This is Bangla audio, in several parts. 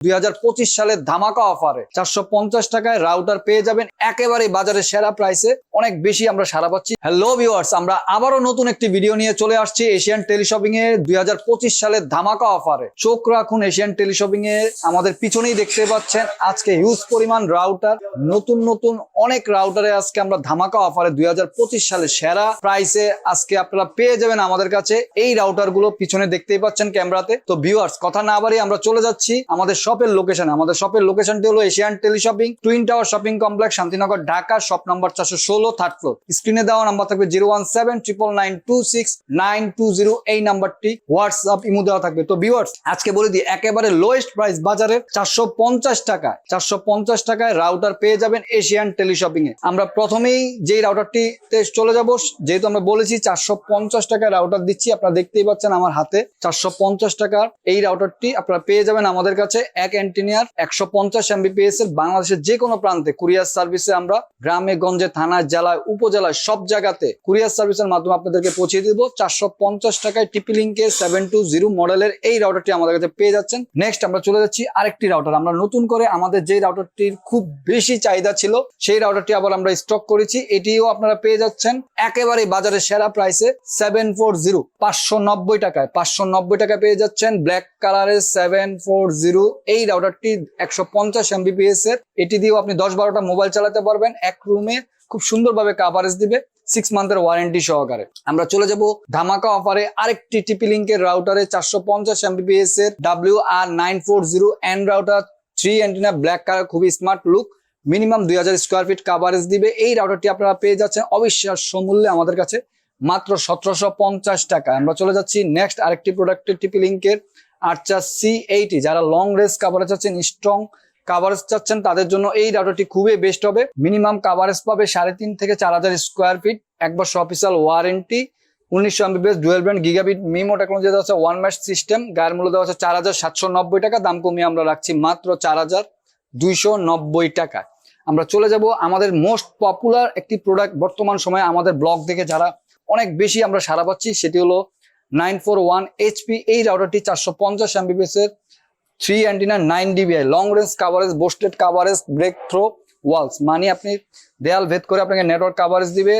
দুই হাজার পঁচিশ সালের ধামাকা অফারে চারশো পঞ্চাশ টাকায় রাউটার পেয়ে যাবেন একেবারে বাজারে সেরা প্রাইসে অনেক বেশি আমরা সারা পাচ্ছি। হ্যালো ভিউয়ার্স আমরা আবারও নতুন একটি ভিডিও নিয়ে চলে আসছি এশিয়ান টেলিশপিং এ দুই হাজার পঁচিশ সালের ধামাকা অফারে। চোখ রাখুন এশিয়ান টেলিশপিং এ, আমাদের পিছনেই দেখতে পাচ্ছেন আজকে হিউজ পরিমাণ রাউটার। নতুন নতুন অনেক রাউটারে আজকে আমরা ধামাকা অফারে দুই হাজার পঁচিশ সালে সেরা প্রাইসে আজকে আপনারা পেয়ে যাবেন আমাদের কাছে। এই রাউটারগুলো পিছনে দেখতেই পাচ্ছেন ক্যামেরাতে। তো ভিউয়ার্স কথা না বাড়িয়ে আমরা চলে যাচ্ছি। আমাদের শপের লোকেশন আমাদের শপের লোকেশনটি হলো Asian teleshopping, twin tower shopping complex, Shantinagar, Dhaka shop number চারশো ষোলো থার্ড ফ্লোর স্ক্রিনে দেওয়া নাম্বার থাকবে zero one seven triple nine two six nine two zero এই নাম্বারটি হোয়াটসঅ্যাপ ইমো দেওয়া থাকবে। তো ভিউয়ার্স আজকে বলে দিই, একেবারে লোয়েস্ট প্রাইস বাজারে চারশো পঞ্চাশ টাকায়, চারশো পঞ্চাশ টাকায় রাউটার পেয়ে যাবেন এশিয়ান টেলিশপিং এ। আমরা প্রথমেই যেই রাউটারটিতে চলে যাব, যেহেতু আমরা বলেছি চারশো পঞ্চাশ টাকায় রাউটার দিচ্ছি, আপনারা দেখতেই পাচ্ছেন আমার হাতে চারশো পঞ্চাশ টাকার এই রাউটারটি আপনারা পেয়ে যাবেন আমাদের কাছে এক অ্যান্টিনিয়ার একশো পঞ্চাশ এমবিপিএস এর বাংলাদেশের যে কোনো প্রান্তে কুরিয়ার সার্ভিসে আমরা গ্রামে, গঞ্জে, থানায়, জেলায়, উপজেলায় সব জায়গাতে কুরিয়ার সার্ভিসের মাধ্যমে আপনাদেরকে পৌঁছে দিব। চারশো পঞ্চাশ টাকায় টিপি লিঙ্কে সেভেন টু জিরো মডেলের এই রাউটারটি আমাদের কাছে পেয়ে যাচ্ছেন। নেক্সট আমরা চলে যাচ্ছি আরেকটি রাউটার আমরা নতুন করে আমাদের যে রাউটারটির খুব বেশি চাহিদা ছিল, সেই রাউটারটি আবার আমরা স্টক করেছি। এটিও আপনারা পেয়ে যাচ্ছেন একেবারে বাজারে সেরা প্রাইসে সেভেন ফোর জিরো পাঁচশো নব্বই টাকায়। পাঁচশো নব্বই টাকায় পেয়ে যাচ্ছেন। ব্ল্যাক কালারের সেভেন ফোর জিরো এই রাউটারটি একশো পঞ্চাশ এমবিপিএস এর। এটি দিয়েও আপনি দশ বারোটা মোবাইল চালাতে পারবেন। এক রুমে খুব সুন্দরভাবে কাভারেজ দিবে সিক্স মান্থের ওয়ারেন্টি সহকারে। আমরা চলে যাব ধামাকা অফারে আরেকটি টিপি লিঙ্কের রাউটারে চারশো পঞ্চাশ এমবিপিএস এর W R nine four zero N router three antenna black colour খুবই স্মার্ট লুক মিনিমাম দুই হাজার স্কোয়ার ফিট কাভারেজ দিবে। এই রাউটারটি আপনারা পেয়ে যাচ্ছেন অবিশ্বাস্য মূল্যে আমাদের কাছে মাত্র সতেরোশো পঞ্চাশ টাকা আমরা চলে যাচ্ছি নেক্সট আরেকটি প্রোডাক্টের টিপি লিঙ্কের আর্চা সি এইটি যারা লং রেঞ্জ কাভারেজ চাচ্ছেন স্ট্রং কাভারেজ চাচ্ছেন, তাদের জন্য এই রাউটারটি খুবই বেস্ট হবে। মিনিমাম কাভারেজ পাবে সাড়ে তিন থেকে চার হাজার স্কোয়ার ফিট এক বছর অফিসিয়াল ওয়ারেন্টি উনিশশো Mbps dual brand gigabit MIMO technology দেওয়া আছে ওয়ান ম্যাশ সিস্টেম গায়ের মূল্য দেওয়া আছে চার হাজার সাতশো নব্বই টাকা, দাম কমিয়ে আমরা রাখছি মাত্র চার হাজার দুইশো নব্বই টাকা আমরা চলে যাব আমাদের মোস্ট পপুলার একটি প্রোডাক্ট বর্তমান সময়ে আমাদের ব্লগ দেখে যারা অনেক বেশি আমরা সারা পাচ্ছি, সেটি হলো নাইন ফোর ওয়ান এইচপি এই রাউটারটি চারশো পঞ্চাশ এমবিপিএস এর three antenna nine dBi long range coverage boosted coverage break through walls মানে আপনি দেয়াল ভেদ করে আপনাকে নেটওয়ার্ক কাভারেজ দিবে।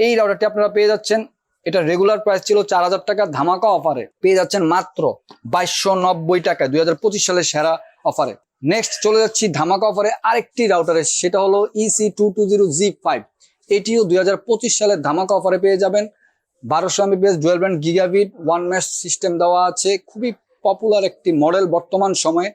এই রাউটারটি আপনারা পেয়ে যাচ্ছেন। এটা রেগুলার প্রাইস ছিল চার হাজার টাকা, ধামাকা অফারে পেয়ে যাচ্ছেন মাত্র বাইশশো নব্বই টাকায়, দুই হাজার পঁচিশ সালের সেরা অফারে নেক্সট চলে যাচ্ছি ধামাকা অফারে আরেকটি রাউটারে সেটা হলো EC two two zero G five এটিও দুই হাজার পঁচিশ সালের ধামাকা অফারে পেয়ে যাবেন। বারোশো Mbps dual brand gigabit one mesh system দেওয়া আছে। খুবই পপুলার একটি মডেল বর্তমান সময়ে।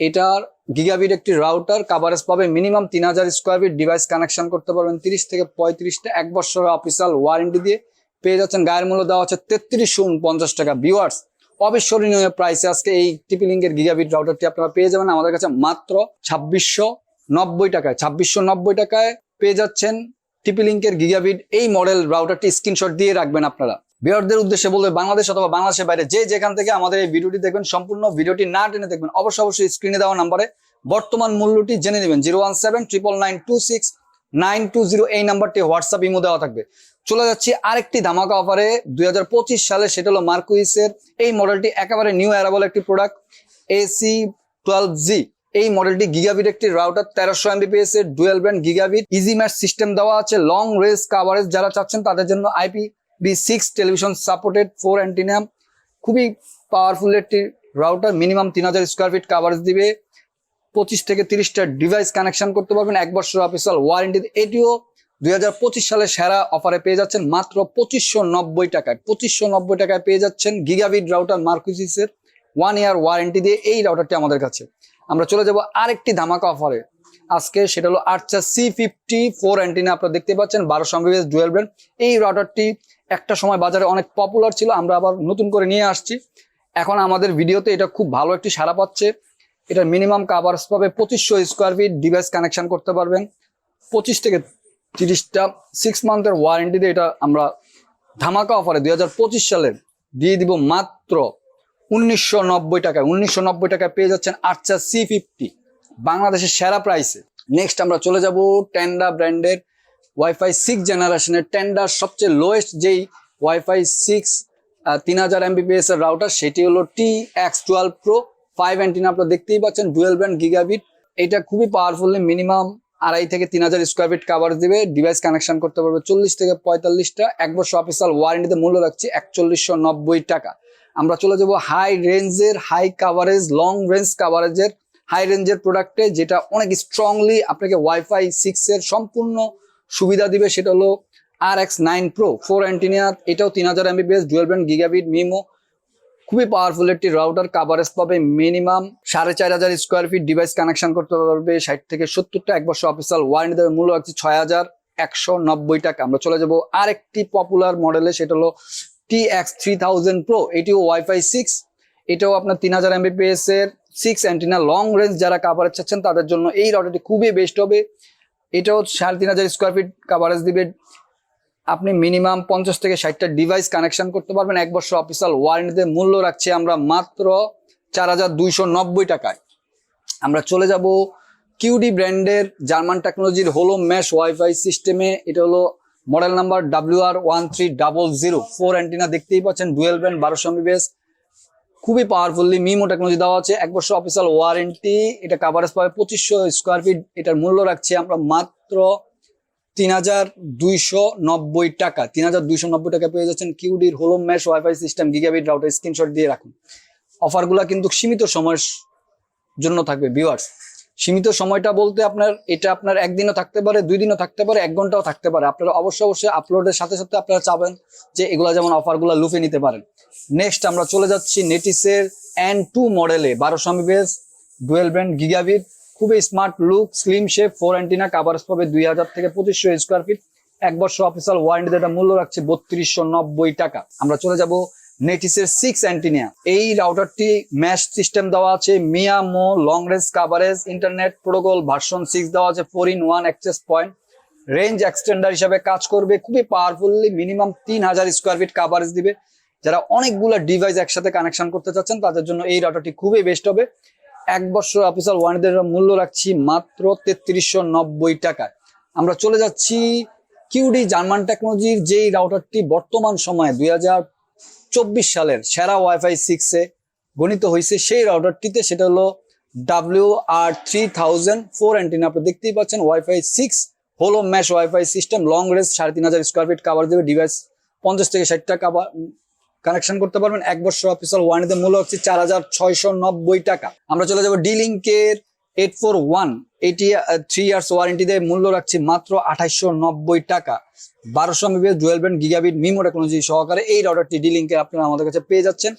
এটার গিগাবিট একটি রাউটার কাভারেজ পাবে মিনিমাম তিন হাজার স্কোয়ার ফিট ডিভাইস কানেকশন করতে পারবেন তিরিশ থেকে পঁয়ত্রিশটা, এক বছরের অফিসিয়াল ওয়ারেন্টি দিয়ে। পেয়ে যাচ্ছেন, গায়ের মূল্য দেওয়া হচ্ছে তেত্রিশশো পঞ্চাশ টাকা। ভিউয়ার্স অবিস্মরণীয় প্রাইসে আজকে এই টিপি লিঙ্কের গিগাবিট রাউটারটি আপনারা পেয়ে যাবেন। আমাদের কাছে মাত্র ছাব্বিশশো নব্বই টাকায়, ছাব্বিশশো নব্বই টাকায় পেয়ে যাচ্ছেন টিপি লিঙ্কের গিগাবিট এই মডেল রাউটারটি স্ক্রিনশট দিয়ে রাখবেন আপনারা। বিয়ারদের উদ্দেশ্যে বলবে, বাংলাদেশ অথবা বাংলাদেশের বাইরে যে যেখান থেকে আমাদের এই ভিডিওটি দেখবেন, সম্পূর্ণ ভিডিওটি না টেনে দেখবেন অবশ্যই অবশ্যই স্ক্রিনে দেওয়া নাম্বারে বর্তমান মূল্যটি জেনে নেবেন zero one seven triple nine two six nine two zero এই নাম্বারটি হোয়াটসঅ্যাপ ইমো দেওয়া থাকবে। চলে যাচ্ছি আরেকটি ধামাকা অফারে, দুই হাজার পঁচিশ সালে সেটা হলো মার্কুইসের। এই মডেলটি একেবারে নিউ অ্যারাবল একটি প্রোডাক্ট এসি টুয়েলভ জি এই মডেলটি গিগাবিট একটি রাউটার তেরোশো এমবিপিএস এর dual brand gigabit easy mesh system দেওয়া আছে লং রেঞ্জ কাভারেজ যারা চাচ্ছেন তাদের জন্য IP V six television supported four antenna খুবই পাওয়ারফুল একটি রাউটার মিনিমাম তিন হাজার স্কোয়ার ফিট কাভারেজ দিবে, পঁচিশ থেকে তিরিশটা ডিভাইস কানেকশন করতে পারবেন, এক বছর অফিসিয়াল ওয়ারেন্টি এটিও দুই হাজার পঁচিশ সালে সেরা অফারে পেয়ে যাচ্ছেন, মাত্র পঁচিশশো নব্বই টাকায়, পঁচিশশো নব্বই টাকায় পেয়ে যাচ্ছেন গিগাবিট রাউটার মার্কুইসিসের ওয়ান ইয়ার ওয়ারেন্টি দিয়ে এই রাউটারটি আমাদের কাছে। আমরা চলে যাব আরেকটি ধামাকা অফারে আজকে সেটা হলো Archer C fifty four antenna আপনারা দেখতে পাচ্ছেন, বারো এমবিএস ডুয়েল ব্র্যান্ড এই রাউটারটি একটা সময় বাজারে অনেক পপুলার ছিল, আমরা আবার নতুন করে নিয়ে আসছি। এখন আমাদের ভিডিওতে এটা খুব ভালো একটি সারা পাচ্ছে। এটা মিনিমাম কাভার্স পাবে পঁচিশশো স্কোয়ার ফিট ডিভাইস কানেকশন করতে পারবেন। পঁচিশ থেকে তিরিশটা সিক্স মান্থের ওয়ারেন্টিতে এটা আমরা ধামাকা অফারে দুই হাজার পঁচিশ সালে দিয়ে দিব মাত্র উনিশশো নব্বই টাকায়, উনিশশো নব্বই টাকায় পেয়ে যাচ্ছেন আচ্ছা সি ফিফটি বাংলাদেশের সেরা প্রাইসে নেক্সট আমরা চলে যাব টেন্ডা ব্র্যান্ডের ওয়াইফাই সিক্স জেনারেশনের টেন্ডার সবচেয়ে লোয়েস্ট যেই ওয়াইফাই সিক্স তিন হাজার এমবিপিএস এর রাউটার সেটি হলো T X twelve pro five antenna আপনারা দেখতেই পাচ্ছেন ডুয়েল ব্যান্ড গিগাবিট এটা খুবই পাওয়ারফুলি মিনিমাম আড়াই থেকে তিন হাজার স্কোয়ার ফিট কাভার দিবে। ডিভাইস কানেকশন করতে পারবে চল্লিশ থেকে পঁয়তাল্লিশটা। এক বছর অফিসিয়াল ওয়ারেন্টিতে মূল্য রাখছি একচল্লিশশো নব্বই টাকা। আমরা চলে যাব হাই রেঞ্জের হাই কাভারেজ লং রেঞ্জ কাভারেজের হাই রেঞ্জের প্রোডাক্টে যেটা অনেক স্ট্রংলি আপনাকে ওয়াইফাই সিক্স এর সম্পূর্ণ সুবিধা দিবে, সেটা হলো আর X nine pro four antenna এটাও তিন হাজার MBPS dual band gigabit MIMO খুবই পাওয়ারফুল একটি রাউটার কাভারেজ পাবে মিনিমাম সাড়ে চার হাজার স্কোয়ার ফিট ডিভাইস কানেকশন করতে পারবে, ষাট থেকে সত্তরটা, এক বছর অফিসিয়াল ওয়ারেন্টি দেবে, মূল্য রাখছি ছয় হাজার একশো নব্বই টাকা। আমরা চলে যাব আরেকটি পপুলার মডেলে সেটা হলো T X three thousand pro এটিও ওয়াইফাই সিক্স এটাও আপনার তিন হাজার এর সিক্স অ্যান্টিনা লং রেঞ্জ যারা কাভারেজ চাচ্ছেন তাদের জন্য এই রাউটারটি খুবই বেস্ট হবে। এটাও সাড়ে তিন হাজার স্কোয়ার ফিট কাভারেজ দিবে। আপনি মিনিমাম পঞ্চাশ থেকে ষাটটা ডিভাইস কানেকশন করতে পারবেন। এক বছর অফিসিয়াল ওয়ারেন্টিতে মূল্য রাখছি আমরা মাত্র চার হাজার দুইশো নব্বই টাকায়। আমরা চলে যাব কিউডি ব্র্যান্ডের জার্মান টেকনোলজির হোলো ম্যাশ ওয়াইফাই সিস্টেমে এটা হলো model number W R one three double zero four antenna দেখতেই পাচ্ছেন ডুয়েল ব্যান্ড বারোশো এমবিবিএস খুবই পাওয়ারফুলি মিমো টেকনোলজি দেওয়া আছে। এক বছর অফিসিয়াল ওয়ারেন্টি এটা কাভারেজ পাবে পঁচিশশো স্কোয়ার ফিট এটার মূল্য রাখছি আমরা মাত্র তিন হাজার দুইশো নব্বই টাকা। তিন হাজার দুইশো নব্বই টাকা পেয়ে যাচ্ছেন কিউডির হোলো mesh WiFi system gigabit router screenshot দিয়ে রাখুন। অফারগুলো কিন্তু সীমিত সময়ের জন্য থাকবে ভিউয়ার্স সীমিত সময়টা বলতে আপনার, এটা আপনার একদিনও থাকতে পারে দুই দিনও থাকতে পারে, এক ঘন্টাও থাকতে পারে। আপনারা অবশ্যই অবশ্যই আপলোডের সাথে সাথে আপনারা চাবেন যে এগুলা যেমন অফারগুলো লুফে নিতে পারেন। নেক্সট আমরা চলে যাচ্ছি নেটিসের এন টু মডেলে বারোশো এমবিএস ডুয়েল ব্র্যান্ড গিগাবিট খুবই smart look slim shape four antenna coverage পাবে দুই হাজার থেকে পঁচিশশো স্কোয়ার ফিট এক বছর অফিসিয়াল ওয়ারেন্টি যেটা মূল্য রাখছে বত্রিশশো নব্বই টাকা। আমরা চলে যাব নেটিসের সিক্স অ্যান্টিনিয়া এই রাউটারটি ম্যাশ সিস্টেম দেওয়া আছে MIMO long range coverage internet protocol version six দেওয়া আছে four in one access point range extender হিসাবে কাজ করবে, খুবই পাওয়ারফুলি মিনিমাম তিন হাজার স্কোয়ার ফিট কাভারেজ দিবে। যারা অনেকগুলো ডিভাইস একসাথে কানেকশন করতে চাচ্ছেন, তাদের জন্য এই রাউটারটি খুবই বেস্ট হবে। এক বছর অফিসার ওয়ারেন্টির মূল্য রাখছি মাত্র তেত্রিশশো নব্বই টাকায়। আমরা চলে যাচ্ছি কিউডি জার্মান টেকনোলজির যেই রাউটারটি বর্তমান সময়ে দুই হাজার চব্বিশ সালের সেরা ওয়াইফাই সিক্সে গণিত হয়েছে সেই রাউটারটিতে সেটা হলো W R three thousand four antenna আপনি দেখতেই পাচ্ছেন ওয়াইফাই সিক্স হলো mesh WiFi system long range সাড়ে তিন হাজার স্কোয়ার ফিট কাভার দেবে ডিভাইস পঞ্চাশ থেকে ষাটটা কাভার কানেকশন করতে পারবেন। এক বছর অফিসিয়াল ওয়ারেন্টিতে মূল্য হচ্ছে চার হাজার ছয়শো নব্বই টাকা। আমরা চলে যাব ডিলিঙ্কের এইট ফোর ওয়ান এটি থ্রি ইয়ার্স ওয়ারেন্টি দিয়ে মূল্য রাখছি মাত্র আঠাইশশো নব্বই টাকা। বারোশো Mbps dual band gigabit MIMO technology সহকারে এই রাউটারটি ডিলিঙ্কে আপনারা আমাদের কাছে পেয়ে যাচ্ছেন।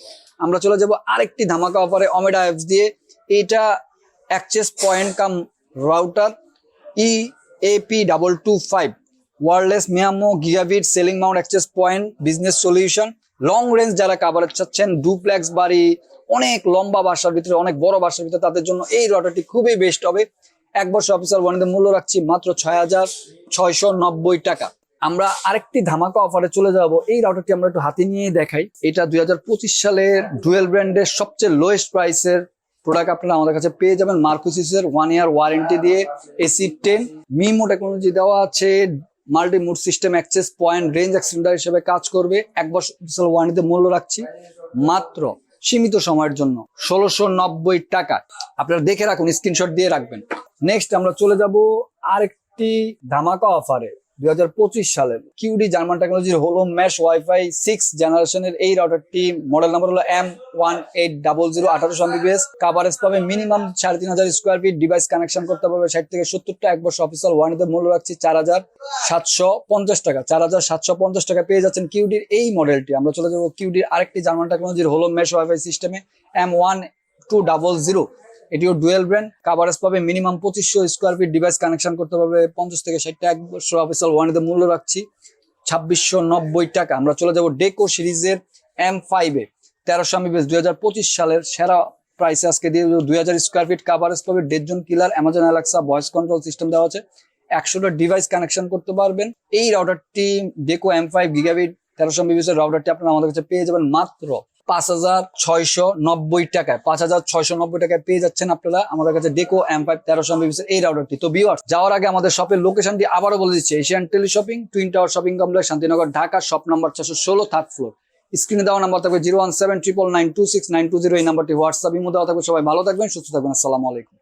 আমরা চলে যাব আরেকটি ধামাকা অফারে অমেডা অ্যাপস দিয়ে। এটা access point cum router E AP double two five wireless MIMO gigabit ceiling mount access point business solution long range যারা কাভারেজ চাচ্ছেন ডুপ্লেক্স বাড়ি অনেক লম্বা বাসার ভিতরে, অনেক বড় বাসার ভিতরে তাদের জন্য এই রাউটারটি খুবই বেস্ট হবে। এক বছর অফিসার ওয়ারেন্টির মূল্য রাখছি মাত্র ছয় হাজার ছয়শো নব্বই টাকা। আমরা আরেকটি ধামাকা অফারে চলে যাব। এই রাউটারটি আমরা একটু হাতে নিয়ে দেখাই। এটা দুই সালের ডুয়েল ব্র্যান্ডের সবচেয়ে লোয়েস্ট প্রাইসের প্রোডাক্ট আপনারা আমাদের কাছে পেয়ে যাবেন। মার্কুসিসের ওয়ান ইয়ার ওয়ারেন্টি দিয়ে এসি টেন মিমো টেকনোলজি দেওয়া আছে। Multi mode system access point range extender হিসেবে কাজ করবে। এক বছর ওয়ারেন্টিতে মূল্য রাখছি মাত্র সীমিত সময়ের জন্য। ষোলোশো নব্বই টাকা। আপনারা দেখে রাখুন স্ক্রিনশট দিয়ে রাখবেন। নেক্সট আমরা চলে যাব আরেকটি ধামাকা অফারে দুই হাজার পঁচিশ সালের। কিউডি জার্মান টেকনোলজির হলো ম্যাশ ওয়াইফাই সিক্স জেনারেশনের এই রাউটারটি মডেল নাম্বার হলো M one eight double zero আঠারোশো এমবিবিএস কাভারেজ পাবে মিনিমাম সাড়ে তিন হাজার স্কোয়ার ফিট ডিভাইস কানেকশন করতে পারবে ষাট থেকে সত্তরটা। এক বছর অফিসিয়াল ওয়ারেন্টিতে মূল্য রাখছি চার হাজার সাতশো পঞ্চাশ টাকা। চার হাজার সাতশো পঞ্চাশ টাকা পেয়ে যাচ্ছেন কিউডির এই মডেলটি আমরা চলে যাব কিউডির আরেকটি জার্মান টেকনোলজির হলো ম্যাশ ওয়াইফাই সিস্টেমে M one two double zero এটিও ডুয়েল ব্র্যান্ড কাভারেজ পাবে মিনিমাম পঁচিশশো স্কোয়ার ফিট ডিভাইস কানেকশন করতে পারবে পঞ্চাশ থেকে ষাটটা এক বছর অফিসিয়াল ওয়ারেন্টিতে মূল্য রাখছি। ছাব্বিশশো নব্বই টাকা। আমরা চলে যাব ডেকো সিরিজের এম ফাইভে তেরোশো এমবিএস দুই পঁচিশ সালের সেরা প্রাইসে আজকে দিয়ে দুই হাজার স্কোয়ার ফিট কাভারেজ পাবে দেড়জন কিলার Amazon Alexa voice control system দেওয়া আছে। একশোটা ডিভাইস কানেকশন করতে পারবেন। এই রাউটারটি ডেকো এম ফাইভ গিগাবিট তেরোশো এমবিএস এর রাউটারটি আপনারা আমাদের কাছে পেয়ে যাবেন মাত্র পাঁচ হাজার নব্বই টাকায়, পাঁচ হাজার নব্বই টাকায় পেয়ে যাচ্ছেন আপনারা আমাদের কাছে তেরোশো যাওয়ার আগে আমাদের শপের লোকেশনটি আবারও বলে দিচ্ছি Asian tower shopping Shantinagar, Dhaka shop number ছশো ষোলো থার্ড ফ্লোর স্ক্রিনে দেওয়া নাম্বার থাকবে zero one seven triple nine two six nine two zero এই নাম্বারটি হোয়াটসঅ্যাপ দেওয়া থাকবে। সবাই ভালো থাকবেন, সুস্থ থাকবেন। আসসালামু আলাইকুম।